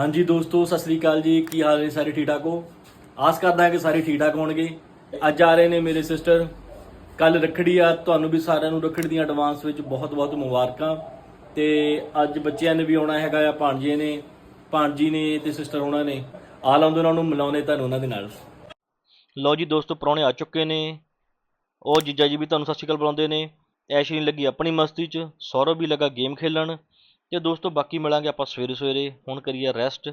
ਹਾਂਜੀ ਦੋਸਤੋ, ਸਤਿ ਸ੍ਰੀ ਅਕਾਲ ਜੀ। ਕੀ ਹਾਲ ਨੇ ਸਾਰੇ ਠੀਕ ਠਾਕ ਹੋ? ਆਸ ਕਰਦਾ ਹਾਂ ਕਿ ਸਾਰੇ ਠੀਕ ਠਾਕ ਹੋਣਗੇ। ਅੱਜ ਆ ਰਹੇ ਨੇ ਮੇਰੇ ਸਿਸਟਰ ਕੱਲ ਰੱਖੜੀ ਆ, ਤੁਹਾਨੂੰ ਵੀ ਸਾਰਿਆਂ ਨੂੰ ਰੱਖੜੀ ਦੀਆਂ ਐਡਵਾਂਸ ਵਿੱਚ ਬਹੁਤ ਬਹੁਤ ਮੁਬਾਰਕਾਂ। ਤੇ ਅੱਜ ਬੱਚਿਆਂ ਨੇ ਵੀ ਆਉਣਾ ਹੈਗਾ ਆ ਭਾਣਜੇ ਨੇ, ਭਾਣਜੀ ਨੇ ਤੇ ਸਿਸਟਰ ਉਹਨਾਂ ਨੇ। ਆ ਲਾਉਂਦੇ ਉਹਨਾਂ ਨੂੰ, ਮਿਲਾਉਂਦੇ ਤੁਹਾਨੂੰ ਉਹਨਾਂ ਦੇ ਨਾਲ। ਲਓ ਜੀ ਦੋਸਤੋ, ਪ੍ਰਾਹੁਣੇ ਆ ਚੁੱਕੇ ਨੇ। ਉਹ ਜੀਜਾ ਜੀ ਵੀ ਤੁਹਾਨੂੰ ਸਤਿ ਸ਼੍ਰੀ ਅਕਾਲ ਬੁਲਾਉਂਦੇ ਨੇ। ਐਸ਼ਲੀ ਲੱਗੀ ਆਪਣੀ ਮਸਤੀ 'ਚ, ਸੌਰਵ ਵੀ ਲੱਗਾ ਗੇਮ ਖੇਲਣ। ਤੇ ਦੋਸਤੋ ਬਾਕੀ ਮਿਲਾਂਗੇ ਆਪਾਂ ਸਵੇਰੇ ਸਵੇਰੇ, ਹੁਣ ਕਰੀਏ ਰੈਸਟ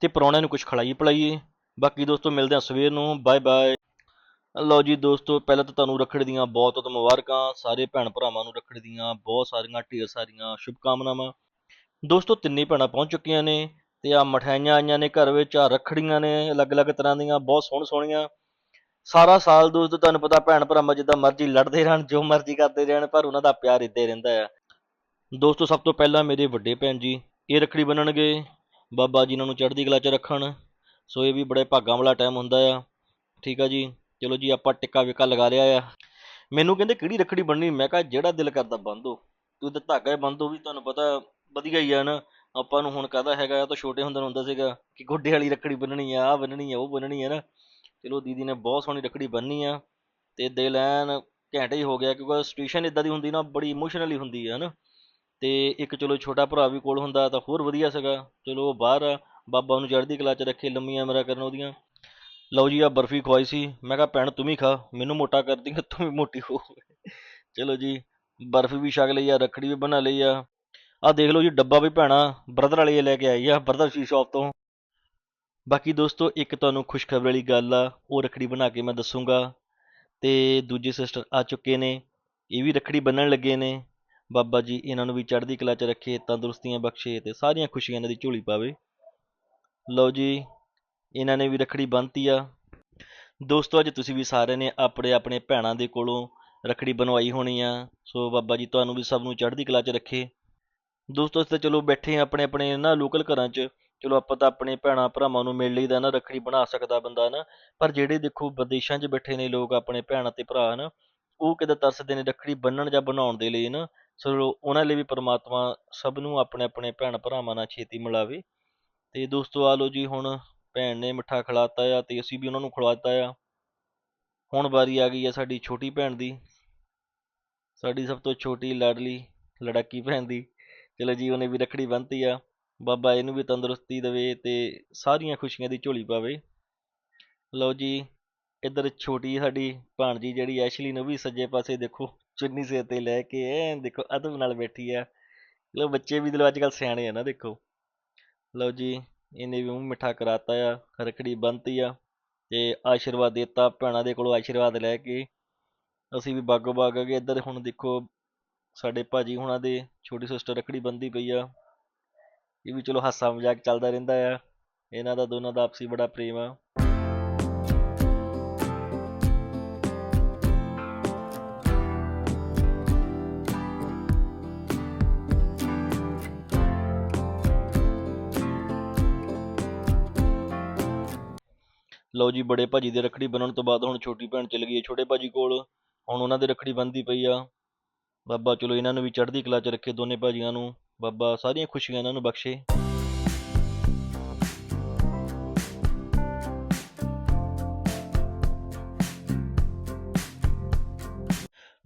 ਤੇ ਪ੍ਰਾਹੁਣਿਆਂ ਨੂੰ ਕੁਝ ਖਿਲਾਈਏ ਪਿਲਾਈਏ। ਬਾਕੀ ਦੋਸਤੋ ਮਿਲਦੇ ਹਾਂ ਸਵੇਰ ਨੂੰ ਬਾਏ ਬਾਏ ਲਓ ਜੀ ਦੋਸਤੋ, ਪਹਿਲਾਂ ਤਾਂ ਤੁਹਾਨੂੰ ਰੱਖੜੀ ਦੀਆਂ ਬਹੁਤ ਬਹੁਤ ਮੁਬਾਰਕਾਂ, ਸਾਰੇ ਭੈਣ ਭਰਾਵਾਂ ਨੂੰ ਰੱਖੜੀ ਦੀਆਂ ਬਹੁਤ ਸਾਰੀਆਂ, ਢੇਰ ਸਾਰੀਆਂ ਸ਼ੁਭਕਾਮਨਾਵਾਂ। ਦੋਸਤੋ ਤਿੰਨੇ ਭੈਣਾਂ ਪਹੁੰਚ ਚੁੱਕੀਆਂ ਨੇ ਤੇ ਆ ਮਠਿਆਈਆਂ ਆਈਆਂ ਨੇ ਘਰ ਵਿੱਚ ਆ ਰੱਖੜੀਆਂ ਨੇ, ਅਲੱਗ-ਅਲੱਗ ਤਰ੍ਹਾਂ ਦੀਆਂ, ਬਹੁਤ ਸੋਹਣ ਸੋਹਣੀਆਂ। ਸਾਰਾ ਸਾਲ ਦੋਸਤੋ ਤੁਹਾਨੂੰ ਪਤਾ ਭੈਣ ਭਰਾਵਾਂ ਜਿੱਦਾਂ ਮਰਜ਼ੀ ਲੜਦੇ ਰਹਿਣ, ਜੋ ਮਰਜ਼ੀ ਕਰਦੇ ਰਹਿਣ, ਪਰ ਉਹਨਾਂ ਦਾ ਪਿਆਰ ਇੱਦਾਂ ਰਹਿੰਦਾ ਆ। ਦੋਸਤੋ, ਸਭ ਤੋਂ ਪਹਿਲਾਂ ਮੇਰੇ ਵੱਡੇ ਭੈਣ ਜੀ, ਇਹ ਰੱਖੜੀ ਬੰਨਣਗੇ। ਬਾਬਾ ਜੀ ਇਹਨਾਂ ਨੂੰ ਚੜ੍ਹਦੀ ਕਲਾ 'ਚ ਰੱਖਣ। ਸੋ ਇਹ ਵੀ ਬੜੇ ਭਾਗਾਂ ਵਾਲਾ ਟਾਈਮ ਹੁੰਦਾ ਆ। ਠੀਕ ਆ ਜੀ? ਚਲੋ ਜੀ, ਆਪਾਂ ਟਿੱਕਾ ਵਿਕਾ ਲਗਾ ਲਿਆ ਆ। ਮੈਨੂੰ ਕਹਿੰਦੇ, ਕਿਹੜੀ ਰੱਖੜੀ ਬੰਨਣੀ? ਮੈਂ ਕਿਹਾ, ਜਿਹੜਾ ਦਿਲ ਕਰਦਾ ਬੰਦੋ ਤੂੰ ਤਾਂ ਧਾਗਾ ਬੰਦੋ ਵੀ, ਤੁਹਾਨੂੰ ਪਤਾ ਵਧੀਆ ਹੀ ਆ ਨਾ। ਆਪਾਂ ਨੂੰ ਹੁਣ ਕਾਹਦਾ ਹੈਗਾ? ਆ ਤਾਂ ਛੋਟੇ ਹੁੰਦੇ ਨੂੰ ਹੁੰਦਾ ਸੀਗਾ ਕਿ ਗੋਡੇ ਵਾਲੀ ਰੱਖੜੀ ਬੰਨਣੀ ਆ ਆ ਬੰਨਣੀ ਆ, ਉਹ ਬੰਨਣੀ ਆ ਨਾ। ਚਲੋ, ਦੀਦੀ ਨੇ ਬਹੁਤ ਸੋਹਣੀ ਰੱਖੜੀ ਬੰਨ੍ਹੀ ਆ। ਤੇ ਦਿਲ ਐਨ ਘੈਂਟ ਹੀ ਹੋ ਗਿਆ, ਕਿਉਂਕਿ ਸਿਚੁਏਸ਼ਨ ਇਦਾਂ ਦੀ ਹੁੰਦੀ ਨਾ, ਬੜੀ ਇਮੋਸ਼ਨਲੀ ਹੁੰਦੀ ਹੈ ਨਾ। ਅਤੇ ਇੱਕ ਚਲੋ ਛੋਟਾ ਭਰਾ ਵੀ ਕੋਲ ਹੁੰਦਾ ਤਾਂ ਹੋਰ ਵਧੀਆ ਸੀਗਾ। ਚਲੋ ਉਹ ਬਾਹਰ ਆ, ਬਾਬਾ ਉਹਨੂੰ ਚੜ੍ਹਦੀ ਕਲਾ 'ਚ ਰੱਖੇ ਲੰਮੀਆਂ ਉਮਰਾਂ ਕਰਨ ਉਹਦੀਆਂ। ਲਓ ਜੀ ਆ ਬਰਫੀ ਖਵਾਈ ਸੀ। ਮੈਂ ਕਿਹਾ, ਭੈਣ ਤੂੰ ਵੀ ਖਾ, ਮੈਨੂੰ ਮੋਟਾ ਕਰਦੀ ਤੂੰ ਵੀ ਮੋਟੀ ਹੋ। ਚਲੋ ਜੀ, ਬਰਫੀ ਵੀ ਛਕ ਲਈ ਆ, ਰੱਖੜੀ ਵੀ ਬਣਾ ਲਈ ਆ। ਆ ਦੇਖ ਲਓ ਜੀ, ਡੱਬਾ ਵੀ ਭੈਣਾ, ਬ੍ਰਦਰ ਵਾਲੀ ਲੈ ਕੇ ਆਈ ਆ, ਬ੍ਰਦਰ ਸੀ ਸ਼ਾਪ ਤੋਂ। ਬਾਕੀ ਦੋਸਤੋ, ਇੱਕ ਤੁਹਾਨੂੰ ਖੁਸ਼ਖਬਰੀ ਵਾਲੀ ਗੱਲ ਆ, ਉਹ ਰੱਖੜੀ ਬਣਾ ਕੇ ਮੈਂ ਦੱਸੂਗਾ। ਤੇ ਦੂਜੇ ਸਿਸਟਰ ਆ ਚੁੱਕੇ ਨੇ, ਇਹ ਵੀ ਰੱਖੜੀ ਬੰਨਣ ਲੱਗੇ ਨੇ। ਬਾਬਾ ਜੀ ਇਹਨਾਂ ਨੂੰ ਵੀ ਚੜ੍ਹਦੀ ਕਲਾ 'ਚ ਰੱਖੇ, ਤੰਦਰੁਸਤੀਆਂ ਬਖਸ਼ੇ ਤੇ ਸਾਰੀਆਂ ਖੁਸ਼ੀਆਂ ਇਹਨਾਂ ਦੀ ਝੋਲੀ ਪਾਵੇ। ਲਓ ਜੀ, ਇਹਨਾਂ ਨੇ ਵੀ ਰੱਖੜੀ ਬੰਨਤੀ ਆ। ਦੋਸਤੋ, ਅੱਜ ਤੁਸੀਂ ਵੀ ਸਾਰਿਆਂ ਨੇ ਆਪਣੇ ਆਪਣੇ ਭੈਣਾਂ ਦੇ ਕੋਲੋਂ ਰੱਖੜੀ ਬਣਵਾਈ ਹੋਣੀ ਆ। ਸੋ ਬਾਬਾ ਜੀ, ਤੁਹਾਨੂੰ ਵੀ ਸਭ ਨੂੰ ਚੜ੍ਹਦੀ ਕਲਾ 'ਚ ਰੱਖੇ। ਦੋਸਤੋ, ਅਸੀਂ ਤਾਂ ਚਲੋ ਬੈਠੇ ਆ ਆਪਣੇ ਆਪਣੇ ਨਾ ਲੋਕਲ ਘਰਾਂ 'ਚ। ਚਲੋ, ਆਪਾਂ ਤਾਂ ਆਪਣੇ ਭੈਣਾਂ ਭਰਾਵਾਂ ਨੂੰ ਮਿਲ ਲਈਦਾ ਨਾ ਰੱਖੜੀ ਬਣਾ ਸਕਦਾ ਬੰਦਾ ਨਾ। ਪਰ ਜਿਹੜੇ ਦੇਖੋ ਵਿਦੇਸ਼ਾਂ 'ਚ ਬੈਠੇ ਨੇ ਲੋਕ, ਆਪਣੇ ਭੈਣਾਂ ਅਤੇ ਭਰਾ ਨਾ, ਉਹ ਕਿਤੇ ਤਰਸਦੇ ਨੇ ਰੱਖੜੀ ਬੰਨਣ ਜਾਂ ਬਣਾਉਣ ਦੇ ਲਈ ਨਾ। ਸੋ ਉਹਨਾਂ ਲਈ ਵੀ ਪਰਮਾਤਮਾ ਸਭ ਨੂੰ ਆਪਣੇ ਆਪਣੇ ਭੈਣ ਭਰਾਵਾਂ ਨਾਲ ਛੇਤੀ ਮਿਲਾਵੇ। ਅਤੇ ਦੋਸਤੋ ਆ ਲਓ ਜੀ, ਹੁਣ ਭੈਣ ਨੇ ਮਿੱਠਾ ਖਿਲਾਤਾ ਆ ਅਤੇ ਅਸੀਂ ਵੀ ਉਹਨਾਂ ਨੂੰ ਖਿਲਾਤਾ ਆ। ਹੁਣ ਵਾਰੀ ਆ ਗਈ ਆ ਸਾਡੀ ਛੋਟੀ ਭੈਣ ਦੀ। ਸਾਡੀ ਸਭ ਤੋਂ ਛੋਟੀ, ਲਾਡਲੀ, ਲੜਾਕੀ ਭੈਣ ਦੀ। ਚਲੋ ਜੀ, ਉਹਨੇ ਵੀ ਰੱਖੜੀ ਬੰਨ੍ਹਤੀ ਆ। ਬਾਬਾ ਇਹਨੂੰ ਵੀ ਤੰਦਰੁਸਤੀ ਦੇਵੇ ਤੇ ਸਾਰੀਆਂ ਖੁਸ਼ੀਆਂ ਦੀ ਝੋਲੀ ਪਾਵੇ। ਲਓ ਜੀ, ਇੱਧਰ ਛੋਟੀ ਸਾਡੀ ਭਾਣਜੀ ਜਿਹੜੀ ਐਸ਼ਲੀ ਨੂੰ ਵੀ ਸੱਜੇ ਪਾਸੇ ਦੇਖੋ। ਚੁੰਨੀ ਸਿਰ ਤੇ ਲੈ ਕੇ, ਐਨ ਦੇਖੋ ਅਦਬ ਨਾਲ ਬੈਠੀ ਆ। ਲੋ ਬੱਚੇ ਵੀ ਦਿਲੋ ਅੱਜ ਕੱਲ ਸਿਆਣੇ ਆ ਨਾ, ਦੇਖੋ। ਲਓ ਜੀ, ਇਹਨੇ ਵੀ ਮੂੰਹ ਮਿੱਠਾ ਕਰਾਤਾ ਆ ਰੱਖੜੀ ਬੰਨ੍ਹਤੀ ਆ ਤੇ ਆਸ਼ੀਰਵਾਦ ਦਿੱਤਾ, ਭੈਣਾਂ ਦੇ ਕੋਲੋਂ ਆਸ਼ੀਰਵਾਦ ਲੈ ਕੇ। ਅਸੀਂ ਵੀ ਬਾਗੋ ਬਾਗ ਗਏ, ਇੱਧਰ ਹੁਣ ਦੇਖੋ, ਸਾਡੇ ਭਾਜੀ ਹੁਣਾਂ ਦੇ ਛੋਟੀ ਸਿਸਟਰ ਰੱਖੜੀ ਬੰਨ੍ਹਦੀ ਪਈ ਆ। ਇਹ ਵੀ ਚਲੋ ਹਾਸਾ ਮਜ਼ਾਕ ਚੱਲਦਾ ਰਹਿੰਦਾ ਆ। ਇਹਨਾਂ ਦਾ, ਦੋਨਾਂ ਦਾ ਆਪਸੀ ਬੜਾ ਪ੍ਰੇਮ ਆ। ਲਓ ਜੀ, ਬੜੇ ਭਾਜੀ ਦੇ ਰੱਖੜੀ ਬੰਨਣ ਤੋਂ ਬਾਅਦ ਹੁਣ ਛੋਟੀ ਭੈਣ ਚਲੀ ਗਈ ਹੈ ਛੋਟੇ ਭਾਜੀ ਕੋਲ। ਹੁਣ ਉਹਨਾਂ ਦੇ ਰੱਖੜੀ ਬੰਨਦੀ ਪਈ ਆ। ਬਾਬਾ, ਚਲੋ ਇਹਨਾਂ ਨੂੰ ਵੀ ਚੜ੍ਹਦੀ ਕਲਾ 'ਚ ਰੱਖੇ ਦੋਨੇ ਭਾਜੀਆਂ ਨੂੰ। ਬਾਬਾ, ਸਾਰੀਆਂ ਖੁਸ਼ੀਆਂ ਇਹਨਾਂ ਨੂੰ ਬਖਸ਼ੇ।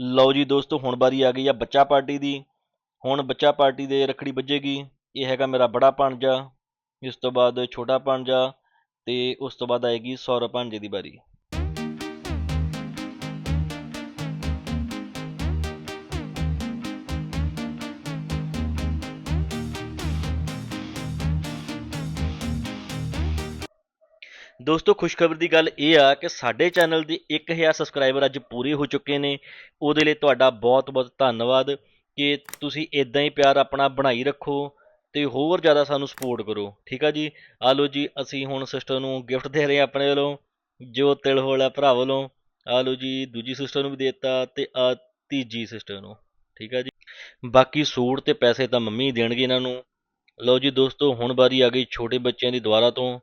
ਲਓ ਜੀ ਦੋਸਤੋ, ਹੁਣ ਵਾਰੀ ਆ ਗਈ ਆ ਬੱਚਾ ਪਾਰਟੀ ਦੀ। ਹੁਣ ਬੱਚਾ ਪਾਰਟੀ ਦੇ ਰੱਖੜੀ ਵੱਜੇਗੀ। ਇਹ ਹੈਗਾ ਮੇਰਾ ਬੜਾ ਭਾਣਜਾ, ਇਸ ਤੋਂ ਬਾਅਦ ਛੋਟਾ ਭਾਣਜਾ ਤੇ ਉਸ ਤੋਂ ਬਾਅਦ ਆਏਗੀ ਸੌਰਵ ਭਾਣਜੇ ਦੀ ਵਾਰੀ। ਦੋਸਤੋ, ਖੁਸ਼ਖਬਰੀ ਦੀ ਗੱਲ ਇਹ ਆ ਕਿ ਸਾਡੇ ਚੈਨਲ ਦੀ 1000 ਸਬਸਕ੍ਰਾਈਬਰ ਅੱਜ ਪੂਰੇ ਹੋ ਚੁੱਕੇ ਨੇ। ਉਹਦੇ ਲਈ ਤੁਹਾਡਾ ਬਹੁਤ-ਬਹੁਤ ਧੰਨਵਾਦ ਕਿ ਤੁਸੀਂ ਇਦਾਂ ਹੀ ਪਿਆਰ ਆਪਣਾ ਬਣਾਈ ਰੱਖੋ। ਤੇ ਹੋਰ ਜ਼ਿਆਦਾ ਸਾਨੂੰ ਸਪੋਰਟ ਕਰੋ, ਠੀਕ ਆ ਜੀ? ਆ ਲਓ ਜੀ, ਅਸੀਂ ਹੁਣ ਸਿਸਟਰ ਨੂੰ ਗਿਫਟ ਦੇ ਰਹੇ ਹਾਂ ਆਪਣੇ ਵੱਲੋਂ, ਜੋ ਤਿਲ ਹੋਲਾ ਭਰਾ ਵੱਲੋਂ। ਆ ਲਓ ਜੀ, ਦੂਜੀ ਸਿਸਟਰ ਨੂੰ ਵੀ ਦੇ ਦਿੱਤਾ ਤੇ ਆ ਤੀਜੀ ਸਿਸਟਰ ਨੂੰ, ਠੀਕ ਆ ਜੀ? ਬਾਕੀ ਸੂਟ ਤੇ ਪੈਸੇ ਤਾਂ ਮੰਮੀ ਦੇਣਗੇ ਇਹਨਾਂ ਨੂੰ। ਲਓ ਜੀ ਦੋਸਤੋ, ਹੁਣ ਵਾਰੀ ਆ ਗਈ ਛੋਟੇ ਬੱਚਿਆਂ ਦੀ ਦੁਆਰਾ ਤੋਂ।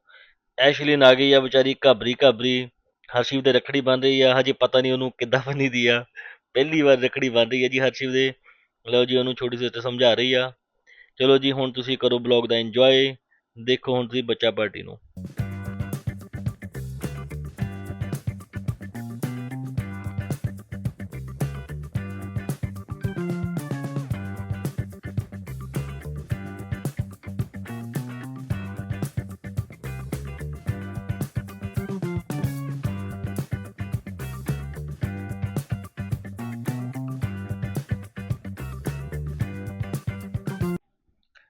ਐਸ਼ਲੀਨ ਆ ਗਈ ਆ ਵਿਚਾਰੀ ਘਾਬਰੀ ਘਾਬਰੀ। ਹਰਸ਼ਿਵ ਦੇ ਰੱਖੜੀ ਬੰਨ ਰਹੀ ਆ, ਹਜੇ ਪਤਾ ਨਹੀਂ ਉਹਨੂੰ ਕਿੱਦਾਂ ਬੰਨੀ ਦੀ ਆ। ਪਹਿਲੀ ਵਾਰ ਰੱਖੜੀ ਬੰਨ ਰਹੀ ਆ ਜੀ ਹਰਸ਼ਿਵ ਦੇ। ਲਓ ਜੀ ਉਹਨੂੰ ਛੋਟੀ ਸਿਸਟਰ ਸਮਝਾ ਰਹੀ ਆ। ਚਲੋ ਜੀ ਹੁਣ ਤੁਸੀਂ ਕਰੋ ਬਲੌਗ ਦਾ ਇੰਜੋਏ ਦੇਖੋ ਹੁਣ ਤੁਸੀਂ ਬੱਚਾ ਪਾਰਟੀ ਨੂੰ।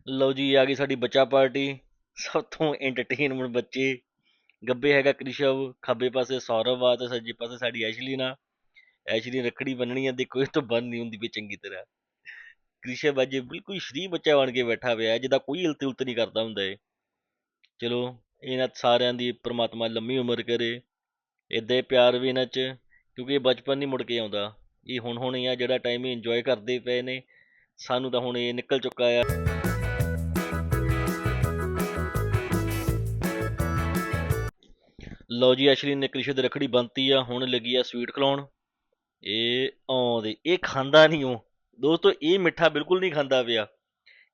ਲਓ ਜੀ ਆ ਗਈ ਸਾਡੀ ਬੱਚਾ ਪਾਰਟੀ। ਸਭ ਤੋਂ ਐਂਟਰਟੇਨਮੈਂਟ ਬੱਚੇ। ਗੱਬੇ ਹੈਗਾ ਕ੍ਰਿਸ਼ਵ ਖੱਬੇ ਪਾਸੇ ਸੌਰਵ ਆ ਤੇ ਸੱਜੇ ਪਾਸੇ ਸਾਡੀ ਐਸ਼ਲੀ ਨਾ। ਐਸ਼ਲੀ ਰੱਖੜੀ ਬੰਨਣੀ ਆ ਦੇਖੋ ਇਹ ਤੋਂ ਬੰਨ ਨਹੀਂ ਹੁੰਦੀ ਵੀ ਚੰਗੀ ਤਰ੍ਹਾਂ। ਕ੍ਰਿਸ਼ਵ ਅੱਜ ਬਿਲਕੁਲ ਸ਼੍ਰੀ ਬੱਚਾ ਬਣ ਕੇ ਬੈਠਾ ਹੋਇਆ ਹੈ, ਜਿਹਦਾ ਕੋਈ ਇਲਤ ਉਲਤ ਨਹੀਂ ਕਰਦਾ ਹੁੰਦਾ ਏ ਚਲੋ ਇਹਨਾਂ ਸਾਰਿਆਂ ਦੀ ਪ੍ਰਮਾਤਮਾ ਲੰਮੀ ਉਮਰ ਕਰੇ। ਏਦਾਂ ਹੀ ਪਿਆਰ ਵੀ ਇਹਨਾਂ 'ਚ ਕਿਉਂਕਿ ਇਹ ਬਚਪਨ ਨਹੀਂ ਮੁੜ ਕੇ ਆਉਂਦਾ। ਇਹ ਹੁਣ ਹੁਣ ਹੀ ਆ ਜਿਹੜਾ ਟਾਈਮ ਇਹ ਇੰਜੋਏ ਕਰਦੇ ਪਏ ਨੇ ਸਾਨੂੰ ਤਾਂ ਹੁਣ ਇਹ ਨਿਕਲ ਚੁੱਕਾ ਆ। ਲਓ ਜੀ, ਐਸ਼ਲੀ ਨੇ ਕ੍ਰਿਸ਼ ਦੀ ਰੱਖੜੀ ਬੰਨਤੀ ਆ, ਹੁਣ ਲੱਗੀ ਆ ਸਵੀਟ ਖਲਾਉਣ ਇਹ ਆਉਂਦੇ, ਇਹ ਖਾਂਦਾ ਨਹੀਂ ਉਹ। ਦੋਸਤੋ, ਇਹ ਮਿੱਠਾ ਬਿਲਕੁਲ ਨਹੀਂ ਖਾਂਦਾ ਪਿਆ।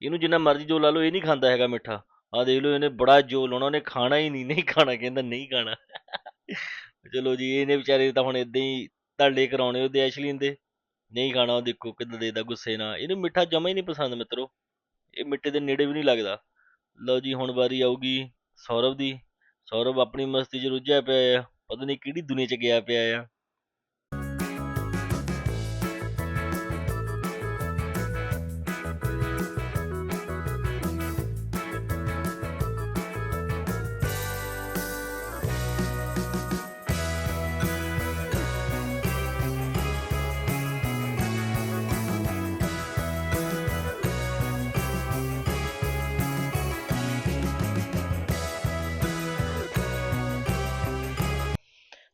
ਇਹਨੂੰ ਜਿੰਨਾ ਮਰਜ਼ੀ ਜੋ ਲਾ ਲਓ, ਇਹ ਨਹੀਂ ਖਾਂਦਾ ਹੈਗਾ ਮਿੱਠਾ। ਆ ਦੇਖ ਲਓ, ਇਹਨੇ ਬੜਾ ਜੋ ਲਾਉਣਾ, ਉਹਨੇ ਖਾਣਾ ਹੀ ਨਹੀਂ ਨਹੀਂ ਖਾਣਾ, ਕਹਿੰਦਾ ਨਹੀਂ ਖਾਣਾ। ਚਲੋ ਜੀ, ਇਹਨੇ ਵਿਚਾਰੇ ਤਾਂ ਹੁਣ ਇਦਾਂ ਹੀ ਧੜਲੇ ਕਰਾਉਣੇ ਉਹਦੇ ਐਸ਼ਲੀਨ ਦੇ। ਨਹੀਂ ਖਾਣਾ, ਉਹ ਦੇਖੋ ਕਿੱਦਾਂ ਦੇਦਾ ਗੁੱਸੇ ਨਾਲ। ਇਹਨੂੰ ਮਿੱਠਾ ਜਮਾ ਹੀ ਨਹੀਂ ਪਸੰਦ ਮਿੱਤਰੋ। ਇਹ ਮਿੱਠੇ ਦੇ ਨੇੜੇ ਵੀ ਨਹੀਂ ਲੱਗਦਾ। ਲਓ ਜੀ, ਹੁਣ ਵਾਰੀ ਆਊਗੀ ਸੌਰਵ ਦੀ। ਸੌਰਵ ਆਪਣੀ ਮਸਤੀ 'ਚ ਰੁੱਝਿਆ ਪਿਆ ਆ, ਪਤਾ ਨਹੀਂ ਕਿਹੜੀ ਦੁਨੀਆ 'ਚ ਗਿਆ ਪਿਆ ਆ।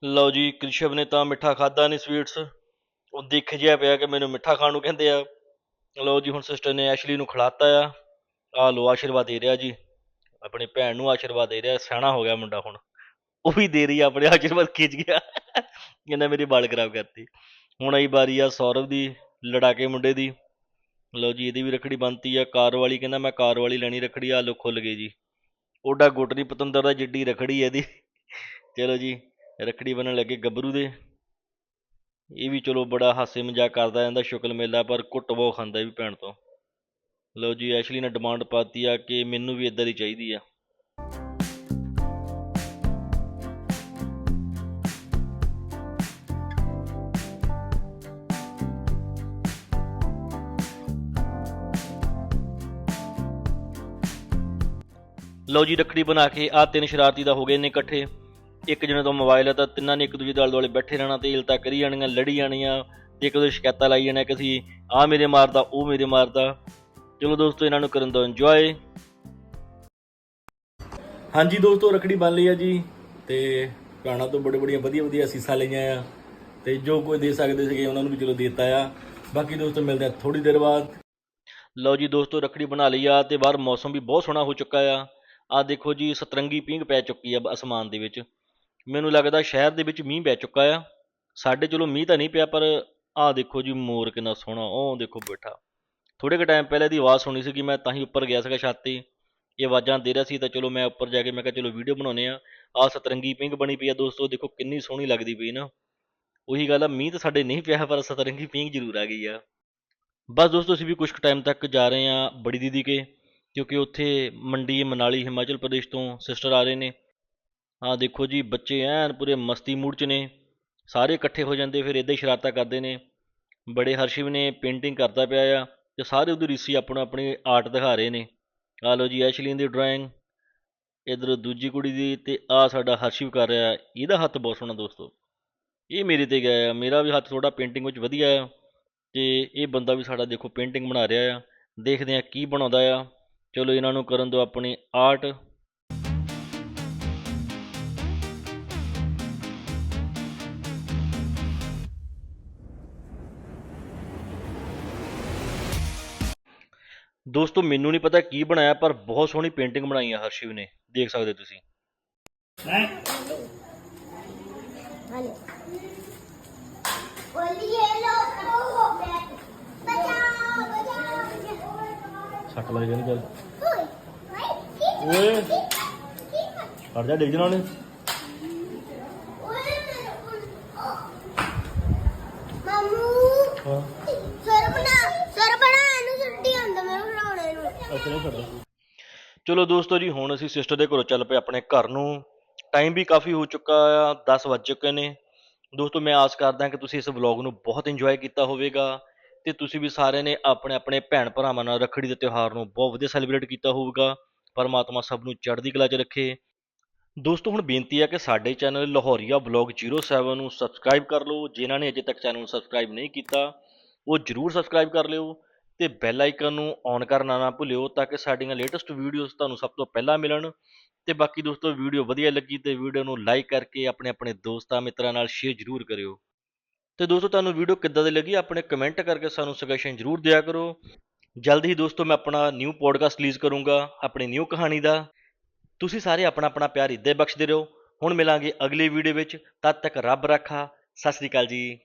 ਲਓ ਜੀ, ਕ੍ਰਿਸ਼ਵ ਨੇ ਤਾਂ ਮਿੱਠਾ ਖਾਦਾ ਨਹੀਂ ਸਵੀਟਸ ਉਹ ਦੇਖ ਜਿਆ ਪਿਆ ਕਿ ਮੈਨੂੰ ਮਿੱਠਾ ਖਾਣ ਨੂੰ ਕਹਿੰਦੇ ਆ। ਲਓ ਜੀ, ਹੁਣ ਸਿਸਟਰ ਨੇ ਐਸ਼ਲੀ ਨੂੰ ਖਿਲਾਤਾ ਆ। ਆ ਲੋ ਆਸ਼ੀਰਵਾਦ ਦੇ ਰਿਹਾ ਜੀ। ਆਪਣੀ ਭੈਣ ਨੂੰ ਆਸ਼ੀਰਵਾਦ ਦੇ ਰਿਹਾ, ਸਿਆਣਾ ਹੋ ਗਿਆ ਮੁੰਡਾ ਹੁਣ। ਉਹ ਵੀ ਦੇ ਰਹੀ ਆ, ਆਪਣੇ ਆਸ਼ੀਰਵਾਦ ਖਿੱਚ ਗਿਆ। ਕਹਿੰਦਾ ਮੇਰੀ ਬਾਲ ਖਰਾਬ ਕਰਤੀ। ਹੁਣ ਆਈ ਵਾਰੀ ਆ ਸੌਰਵ ਦੀ, ਲੜਾਕੇ ਮੁੰਡੇ ਦੀ। ਲਓ ਜੀ, ਇਹਦੀ ਵੀ ਰੱਖੜੀ ਬੰਨਤੀ ਆ, ਕਾਰ ਵਾਲੀ ਕਹਿੰਦਾ ਮੈਂ ਕਾਰ ਵਾਲੀ ਲੈਣੀ ਰੱਖੜੀ ਆ ਲੋ ਖੁੱਲ ਗਈ ਜੀ। ਓਡਾ ਗੁੱਟ ਨਹੀਂ ਪਤੰਦਰ ਦਾ ਜਿੱਡੀ ਰੱਖੜੀ ਇਹਦੀ। ਚਲੋ ਜੀ ਰੱਖੜੀ ਬੰਨਣ ਲੱਗੇ ਗੱਭਰੂ ਦੇ। ਇਹ ਵੀ ਚਲੋ ਬੜਾ ਹਾਸੇ ਮਜ਼ਾਕ ਕਰਦਾ ਜਾਂਦਾ ਸ਼ੁਕਲ ਮੇਲਾ, ਪਰ ਕੁੱਟ ਬਹੁ ਖਾਂਦਾ ਵੀ ਭੈਣ ਤੋਂ। ਲਓ ਜੀ, ਐਸ਼ਲੀ ਨੇ ਡਿਮਾਂਡ ਪਾਤੀ ਆ ਕਿ ਮੈਨੂੰ ਵੀ ਇਦਾਂ ਦੀ ਚਾਹੀਦੀ ਆ। ਲਓ ਜੀ, ਰੱਖੜੀ ਬਣਾ ਕੇ ਆ ਤਿੰਨ ਸ਼ਰਾਰਤੀ ਦਾ ਹੋ ਗਏ ਨੇ ਇਕੱਠੇ। ਇੱਕ ਜਣੇ ਤੋਂ ਮੋਬਾਈਲ ਹੈ ਤਾਂ ਤਿੰਨਾਂ ਨੇ ਇੱਕ ਦੂਜੇ ਦੇ ਆਲੇ ਦੁਆਲੇ ਬੈਠੇ ਰਹਿਣਾ ਤੇ ਇਲਤਾ ਕਰੀ ਜਾਣੀਆਂ ਲੜੀ ਜਾਣੀਆਂ ਤੇ ਇੱਕ ਦੂਜੇ ਸ਼ਿਕਾਇਤਾਂ ਲਾਈ ਜਾਣੀਆਂ ਕਿ ਅਸੀਂ ਆ ਮੇਰੇ ਮਾਰਦਾ ਉਹ ਮੇਰੇ ਮਾਰਦਾ। ਚਲੋ ਦੋਸਤੋ ਇਹਨਾਂ ਨੂੰ ਕਰਨ ਦੋ ਇੰਜੋਏ ਹਾਂਜੀ ਦੋਸਤੋ ਰਖੜੀ ਬੰਨ ਲਈ ਆ ਜੀ ਤੇ ਭੈਣਾਂ ਤੋਂ ਬੜੇ ਬੜੀਆਂ ਵਧੀਆ ਵਧੀਆ ਸੀਸਾਂ ਲਈਆਂ ਆ ਤੇ ਜੋ ਕੋਈ ਦੇ ਸਕਦੇ ਸੀਗੇ ਉਹਨਾਂ ਨੂੰ ਵੀ ਚਲੋ ਦੇਤਾ ਆ। ਬਾਕੀ ਦੋਸਤੋ ਮਿਲਦੇ ਆ ਥੋੜੀ ਦੇਰ ਬਾਅਦ। ਲਓ ਜੀ ਦੋਸਤੋ ਰੱਖੜੀ ਬਣਾ ਲਈ ਆ ਤੇ ਬਾਹਰ ਮੌਸਮ ਵੀ ਬਹੁਤ ਸੋਹਣਾ ਹੋ ਚੁੱਕਾ ਆ। ਆ ਦੇਖੋ ਜੀ ਸਤਰੰਗੀ ਪੀਂਘ ਪੈ ਚੁੱਕੀ ਆ ਅਸਮਾਨ ਦੇ ਵਿੱਚ। ਮੈਨੂੰ ਲੱਗਦਾ ਸ਼ਹਿਰ ਦੇ ਵਿੱਚ ਮੀਂਹ ਪੈ ਚੁੱਕਾ ਆ। ਸਾਡੇ ਚਲੋ ਮੀਂਹ ਤਾਂ ਨਹੀਂ ਪਿਆ, ਪਰ ਆਹ ਦੇਖੋ ਜੀ ਮੋਰ ਕਿੰਨਾ ਸੋਹਣਾ, ਉਹ ਦੇਖੋ ਬੈਠਾ। ਥੋੜੇ ਕੁ ਟਾਈਮ ਪਹਿਲਾਂ ਦੀ ਆਵਾਜ਼ ਸੁਣੀ ਸੀ ਕਿ ਮੈਂ ਤਾਂ ਹੀ ਉੱਪਰ ਗਿਆ ਸੀਗਾ ਛੱਤ ਤੇ। ਇਹ ਆਵਾਜ਼ਾਂ ਦੇ ਰਿਹਾ ਸੀ, ਤਾਂ ਚਲੋ ਮੈਂ ਉੱਪਰ ਜਾ ਕੇ ਮੈਂ ਕਿਹਾ ਚਲੋ ਵੀਡੀਓ ਬਣਾਉਨੇ ਆ ਆ ਸਤਰੰਗੀ ਪਿੰਗ ਬਣੀ ਪਈ ਆ ਦੋਸਤੋ, ਦੇਖੋ ਕਿੰਨੀ ਸੋਹਣੀ ਲੱਗਦੀ ਪਈ ਨਾ। ਉਹੀ ਗੱਲ ਆ, ਮੀਂਹ ਤਾਂ ਸਾਡੇ ਨਹੀਂ ਪਿਆ, ਪਰ ਸਤਰੰਗੀ ਪਿੰਗ ਜ਼ਰੂਰ ਆ ਗਈ ਆ। ਬਸ ਦੋਸਤੋ, ਅਸੀਂ ਵੀ ਕੁਝ ਟਾਈਮ ਤੱਕ ਜਾ ਰਹੇ ਆ ਬੜੀ ਦੀਦੀ ਕੇ, ਕਿਉਂਕਿ ਉੱਥੇ ਮੰਡੀ ਮਨਾਲੀ ਹਿਮਾਚਲ ਪ੍ਰਦੇਸ਼ ਤੋਂ ਸਿਸਟਰ ਆ ਰਹੇ ਨੇ। ਆ ਦੇਖੋ ਜੀ, ਬੱਚੇ ਐਨ ਪੂਰੇ ਮਸਤੀ ਮੂਡ 'ਚ ਨੇ। ਸਾਰੇ ਇਕੱਠੇ ਹੋ ਜਾਂਦੇ, ਫਿਰ ਇਦਾਂ ਹੀ ਸ਼ਰਾਰਤਾਂ ਕਰਦੇ ਨੇ। ਬੜੇ ਹਰਸ਼ਿਵ ਨੇ, ਪੇਂਟਿੰਗ ਕਰਦਾ ਪਿਆ ਆ ਤੇ ਸਾਰੇ ਉਹਦੀ ਰੀਸੀ ਆਪਣਾ ਆਪਣੀ ਆਰਟ ਦਿਖਾ ਰਹੇ ਨੇ। ਆ ਲਓ ਜੀ, ਐਸ਼ਲੀਨ ਦੀ ਡਰਾਇੰਗ। ਇਧਰ ਦੂਜੀ ਕੁੜੀ ਦੀ ਤੇ ਆ ਸਾਡਾ ਹਰਸ਼ਿਵ ਕਰ ਰਿਹਾ, ਇਹਦਾ ਹੱਥ ਬਹੁਤ ਸੋਹਣਾ ਦੋਸਤੋ। ਇਹ ਮੇਰੇ ਤੇ ਗਿਆ ਆ, ਮੇਰਾ ਵੀ ਹੱਥ ਥੋੜਾ ਪੇਂਟਿੰਗ ਵਿੱਚ ਵਧੀਆ ਆ ਤੇ ਇਹ ਬੰਦਾ ਵੀ ਸਾਡਾ ਦੇਖੋ ਪੇਂਟਿੰਗ ਬਣਾ ਰਿਹਾ ਆ। ਦੇਖਦੇ ਆ ਕੀ ਬਣਾਉਂਦਾ ਆ। ਚਲੋ ਇਹਨਾਂ ਨੂੰ ਕਰਨ ਦਿਓ ਆਪਣੀ ਆਰਟ। ਦੋਸਤੋ ਮੈਨੂੰ ਨਹੀਂ ਪਤਾ ਕੀ ਬਣਾਇਆ ਪਰ ਬਹੁਤ ਸੋਹਣੀ ਪੇਂਟਿੰਗ ਬਣਾਈ ਆ ਹਰਸ਼ਿਵ ਨੇ। ਦੇਖ ਸਕਦੇ ਤੁਸੀਂ। ਹੈ? ਹਲੇ ਸੱਕ ਲੱਗ ਜਾਣੀ ਚੱਲ ਓਏ ਹਟ ਜਾ ਡਿੱਗ ਜਾਣਾ ਨੇ ਮਾਮੂ ਹਾਂ। ਚਲੋ ਦੋਸਤੋ ਜੀ, ਹੁਣ ਅਸੀਂ ਸਿਸਟਰ ਦੇ ਘਰੋਂ ਚੱਲ ਪਏ ਆਪਣੇ ਘਰ ਨੂੰ। ਟਾਈਮ ਵੀ ਕਾਫੀ ਹੋ ਚੁੱਕਾ ਆ 10 ਵੱਜ ਚੁੱਕੇ ਨੇ। ਦੋਸਤੋ, ਮੈਂ ਆਸ ਕਰਦਾ ਕਿ ਤੁਸੀਂ ਇਸ ਵਲੌਗ ਨੂੰ ਬਹੁਤ ਇੰਜੋਏ ਕੀਤਾ ਹੋਵੇਗਾ ਤੇ ਤੁਸੀਂ ਵੀ ਸਾਰਿਆਂ ਨੇ ਆਪਣੇ ਆਪਣੇ ਭੈਣ ਭਰਾਵਾਂ ਨਾਲ ਰੱਖੜੀ ਦੇ ਤਿਉਹਾਰ ਨੂੰ ਬਹੁਤ ਵਧੀਆ ਸੈਲੀਬ੍ਰੇਟ ਕੀਤਾ ਹੋਵੇਗਾ ਪਰਮਾਤਮਾ ਸਭ ਨੂੰ ਚੜ੍ਹਦੀ ਕਲਾ 'ਚ ਰੱਖੇ। ਦੋਸਤੋ, ਹੁਣ ਬੇਨਤੀ ਹੈ ਕਿ ਸਾਡੇ ਚੈਨਲ ਲਾਹੌਰੀਆ ਵਲੌਗ 07 ਨੂੰ ਸਬਸਕ੍ਰਾਈਬ ਕਰ ਲਓ। ਜਿਨ੍ਹਾਂ ਨੇ ਅਜੇ ਤੱਕ ਚੈਨਲ ਨੂੰ ਸਬਸਕ੍ਰਾਈਬ ਨਹੀਂ ਕੀਤਾ, ਉਹ ਜਰੂਰ ਸਬਸਕ੍ਰਾਈਬ ਕਰ ਲਿਓ। ਤੇ ਬੈਲ ਆਈਕਨ ਨੂੰ ਔਨ ਕਰਨਾ ਨਾ ਭੁੱਲਿਓ ਤਾਂ ਕਿ ਸਾਡੀਆਂ ਲੇਟੈਸਟ ਵੀਡੀਓਜ਼ ਤੁਹਾਨੂੰ ਸਭ ਤੋਂ ਪਹਿਲਾਂ ਮਿਲਣ। ਤੇ ਬਾਕੀ ਦੋਸਤੋ ਵੀਡੀਓ ਵਧੀਆ ਲੱਗੀ ਤੇ ਵੀਡੀਓ ਨੂੰ ਲਾਈਕ ਕਰਕੇ ਆਪਣੇ ਆਪਣੇ ਦੋਸਤਾਂ ਮਿੱਤਰਾਂ ਨਾਲ ਸ਼ੇਅਰ ਜਰੂਰ ਕਰਿਓ। ਤੇ ਦੋਸਤੋ, ਤੁਹਾਨੂੰ ਵੀਡੀਓ ਕਿੱਦਾਂ ਦੀ ਲੱਗੀ ਆਪਣੇ ਕਮੈਂਟ ਕਰਕੇ ਸਾਨੂੰ ਸੁਜੈਸ਼ਨ ਜਰੂਰ ਦਿਆ ਕਰੋ। ਜਲਦੀ ਹੀ ਦੋਸਤੋ, ਮੈਂ ਆਪਣਾ ਨਿਊ ਪੋਡਕਾਸਟ ਰਿਲੀਜ਼ ਕਰੂੰਗਾ, ਆਪਣੀ ਨਿਊ ਕਹਾਣੀ ਦਾ। ਤੁਸੀਂ ਸਾਰੇ ਆਪਣਾ ਆਪਣਾ ਪਿਆਰ ਇੱਦਾਂ ਬਖਸ਼ਦੇ ਰਹੋ। ਹੁਣ ਮਿਲਾਂਗੇ ਅਗਲੀ ਵੀਡੀਓ ਵਿੱਚ। ਤਦ ਤੱਕ ਰੱਬ ਰੱਖਾ। ਸਤਿ ਸ੍ਰੀ ਅਕਾਲ ਜੀ।